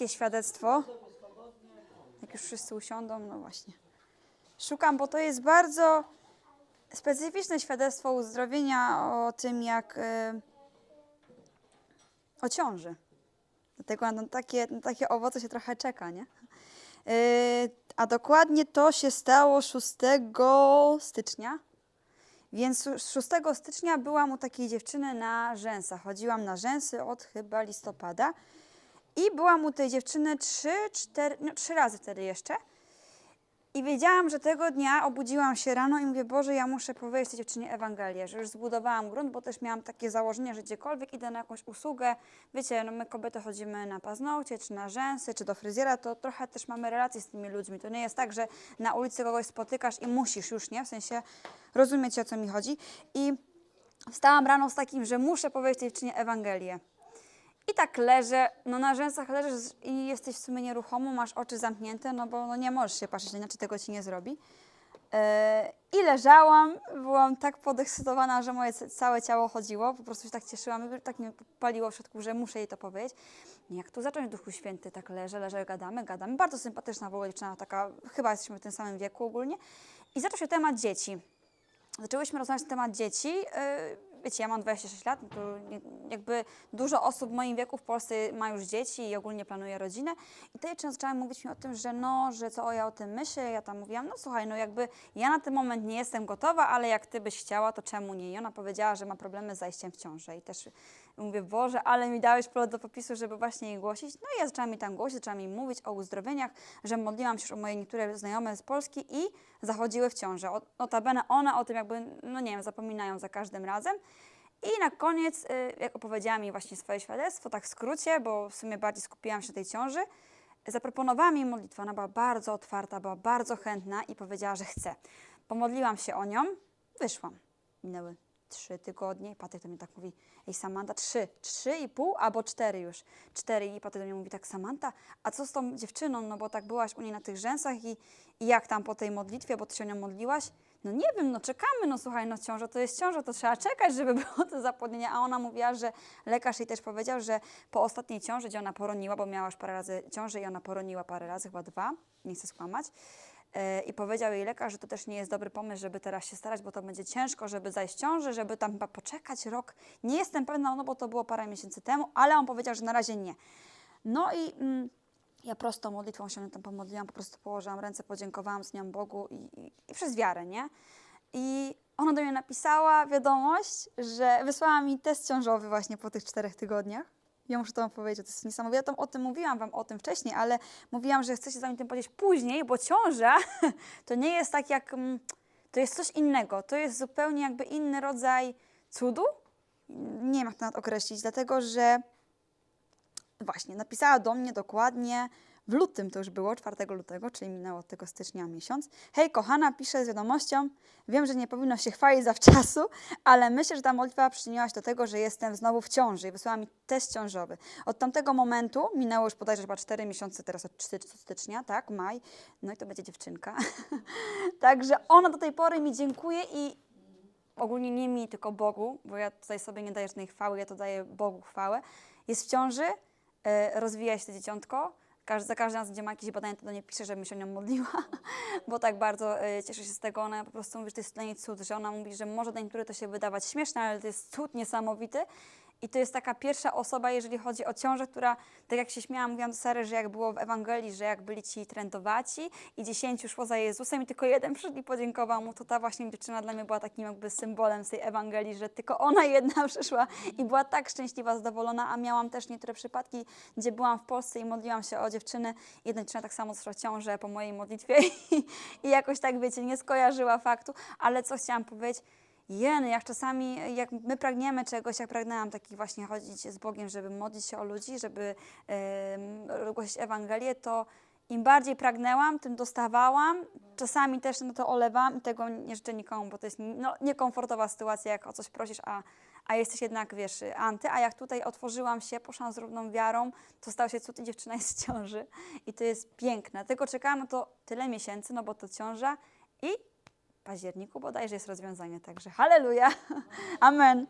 Jakie świadectwo? Jak już wszyscy usiądą, no właśnie. Szukam, bo to jest bardzo specyficzne świadectwo uzdrowienia o tym, jak y, o ciąży. Dlatego na takie, na takie owoce się trochę czeka, nie? Y, a dokładnie to się stało 6 stycznia. Więc su- 6 stycznia byłam u takiej dziewczyny na rzęsach. Chodziłam na rzęsy od chyba listopada. I byłam u tej dziewczyny trzy, cztery, no trzy razy wtedy jeszcze. I wiedziałam, że tego dnia obudziłam się rano i mówię, Boże, ja muszę powiedzieć tej dziewczynie Ewangelię, że już zbudowałam grunt, bo też miałam takie założenie, że gdziekolwiek idę na jakąś usługę, wiecie, no my kobiety chodzimy na paznokcie, czy na rzęsy, czy do fryzjera, to trochę też mamy relacje z tymi ludźmi. To nie jest tak, że na ulicy kogoś spotykasz i musisz już, nie? W sensie, rozumiecie, o co mi chodzi. I wstałam rano z takim, że muszę powiedzieć tej dziewczynie Ewangelię. I tak leżę, no na rzęsach leżysz i jesteś w sumie nieruchomo, masz oczy zamknięte, no bo no nie możesz się patrzeć, inaczej tego ci nie zrobi. E, I leżałam, byłam tak podekscytowana, że moje całe ciało chodziło, po prostu się tak cieszyłam tak mnie paliło w środku, że muszę jej to powiedzieć. Jak tu zacząć Duchu Święty, tak leżę, leżę, gadamy, gadamy. Bardzo sympatyczna w ogóle dziewczyna, taka, chyba jesteśmy w tym samym wieku ogólnie. I zaczął się temat dzieci zaczęłyśmy rozmawiać na temat dzieci. Wiecie, ja mam 26 lat, no to jakby dużo osób w moim wieku w Polsce ma już dzieci i ogólnie planuje rodzinę. I tej często zaczęłam mówić mi o tym, że no, że co ja o tym myślę. Ja tam mówiłam, no słuchaj, no jakby ja na ten moment nie jestem gotowa, ale jak ty byś chciała, to czemu nie? I ona powiedziała, że ma problemy z zajściem w ciążę. I też mówię, Boże, ale mi dałeś pole do popisu, żeby właśnie jej głosić. No i ja zaczęłam mi tam głosić, zaczęłam mi mówić o uzdrowieniach, że modliłam się już o moje niektóre znajome z Polski i zachodziły w ciążę. Notabene one o tym jakby, no nie wiem, zapominają za każdym razem. I na koniec, y, jak opowiedziała mi właśnie swoje świadectwo, tak w skrócie, bo w sumie bardziej skupiłam się na tej ciąży, zaproponowała mi modlitwę. Ona była bardzo otwarta, była bardzo chętna i powiedziała, że chce. Pomodliłam się o nią, wyszłam. Minęły trzy tygodnie i Patryk do mnie tak mówi, ej Samanta, trzy, trzy i pół albo cztery już. Cztery i Patryk do mnie mówi tak, Samanta, a co z tą dziewczyną, no bo tak byłaś u niej na tych rzęsach i, i jak tam po tej modlitwie, bo ty się o nią modliłaś? No nie wiem, no czekamy, no słuchaj, no ciąża to jest ciąża, to trzeba czekać, żeby było to zapłodnienie. A ona mówiła, że lekarz jej też powiedział, że po ostatniej ciąży, gdzie ona poroniła, bo miała już parę razy ciążę i ona poroniła parę razy, chyba dwa, nie chcę skłamać, I powiedział jej lekarz, że to też nie jest dobry pomysł, żeby teraz się starać, bo to będzie ciężko, żeby zajść ciąży, żeby tam chyba poczekać rok. Nie jestem pewna, no bo to było parę miesięcy temu, ale on powiedział, że na razie nie. No i mm, ja prosto modlitwą się tam pomodliłam, po prostu położyłam ręce, podziękowałam z nią Bogu i, i, i przez wiarę, nie? I ona do mnie napisała wiadomość, że wysłała mi test ciążowy właśnie po tych czterech tygodniach. Ja muszę to wam powiedzieć, to jest niesamowite. Ja tam o tym mówiłam wam o tym wcześniej, ale mówiłam, że chcę się z wami tym powiedzieć później, bo ciąża to nie jest tak jak... mm, To jest coś innego. To jest zupełnie jakby inny rodzaj cudu. Nie wiem, jak to określić, dlatego że właśnie napisała do mnie dokładnie w lutym, to już było 4 lutego, czyli minęło od tego stycznia miesiąc. Hej, kochana, piszę z wiadomością. Wiem, że nie powinno się chwalić zawczasu, ale myślę, że ta modlitwa przyczyniła się do tego, że jestem znowu w ciąży i wysłała mi test ciążowy. Od tamtego momentu minęło już bodajże chyba 4 miesiące, teraz od 3 stycznia, tak, maj, no i to będzie dziewczynka. Także ona do tej pory mi dziękuję i ogólnie nie mi, tylko Bogu, bo ja tutaj sobie nie daję żadnej chwały, ja to daję Bogu chwałę, jest w ciąży, e, rozwija się to dzieciątko, Każ, za każdym razem, gdzie ma jakieś badania, to do niej pisze, żebym się o nią modliła, bo tak bardzo e, cieszę się z tego. Ona po prostu mówi, że to jest dla niej cud, że ona mówi, że może dla niektórych to się wydawać śmieszne, ale to jest cud niesamowity. I to jest taka pierwsza osoba, jeżeli chodzi o ciążę, która, tak jak się śmiałam, mówiłam do Sary, że jak było w Ewangelii, że jak byli ci trędowaci i dziesięciu szło za Jezusem i tylko jeden przyszedł i podziękował mu, to ta właśnie dziewczyna dla mnie była takim jakby symbolem z tej Ewangelii, że tylko ona jedna przyszła i była tak szczęśliwa, zadowolona, a miałam też niektóre przypadki, gdzie byłam w Polsce i modliłam się o dziewczyny. Jedna dziewczyna tak samo zeszła ciążę po mojej modlitwie i, i jakoś tak, wiecie, nie skojarzyła faktu, ale co chciałam powiedzieć, Jeny, jak czasami, jak my pragniemy czegoś, jak pragnęłam takich właśnie chodzić z Bogiem, żeby modlić się o ludzi, żeby em, głosić Ewangelię, to im bardziej pragnęłam, tym dostawałam. Czasami też no to olewam i tego nie życzę nikomu, bo to jest no, niekomfortowa sytuacja, jak o coś prosisz, a, a jesteś jednak, wiesz, anty. A jak tutaj otworzyłam się, poszłam z równą wiarą, to stał się cud i dziewczyna jest w ciąży. I to jest piękne. Tylko czekałam na to tyle miesięcy, no bo to ciąża i październiku bodajże jest rozwiązanie, także halleluja, amen.